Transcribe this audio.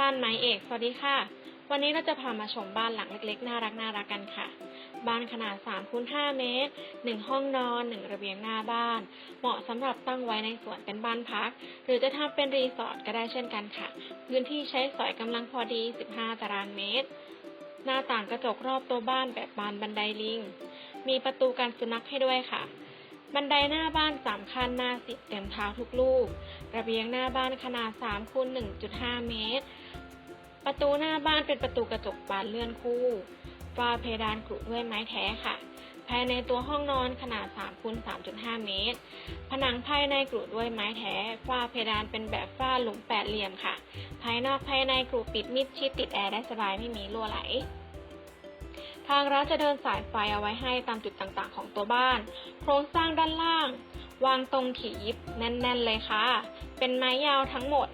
บ้านไม้เอกสวัสดีค่ะ วันนี้เราจะพามาชมบ้านหลังเล็กๆ น่ารักน่ารักกันค่ะ บ้านขนาด3คูณ5เมตร 1 ห้องนอน 1 ระเบียงหน้าบ้าน เหมาะสำหรับตั้งไว้ในสวนเป็นบ้านพัก หรือจะทำเป็นรีสอร์ทก็ได้เช่นกันค่ะ พื้นที่ใช้สอยกำลังพอดี 15 ตารางเมตร หน้าต่างกระจกรอบตัวบ้านแบบบานบันไดลิง มีประตูกันสุนัขให้ด้วยค่ะ บันไดหน้าบ้านสามขั้นหน้าสิบเต็มเท้าทุกลูก ระเบียงหน้าบ้านขนาด3คูณ1.5 เมตร ประตูหน้าบ้านเป็นประตูกระจกบานเลื่อนคู่ฝ้าเพดานกรุด้วยไม้แท้ค่ะ ภายในตัวห้องนอนขนาด3คูณ3.5 เมตร ผนังภายในกรุด้วยไม้แท้ ฝ้าเพดานเป็นแบบฝ้าหลุมแปดเหลี่ยมค่ะ ภายนอกภายในกรุปิดมิดชิดติดแอร์ได้สบายไม่มีรั่วไหล ทางร้านจะเดินสายไฟเอาไว้ให้ตามจุดต่างๆ ของตัวบ้าน โครงสร้างด้านล่าง วางตรงถี่ยิบแน่น ๆ เลยค่ะ เป็นไม้ยาวทั้งหมด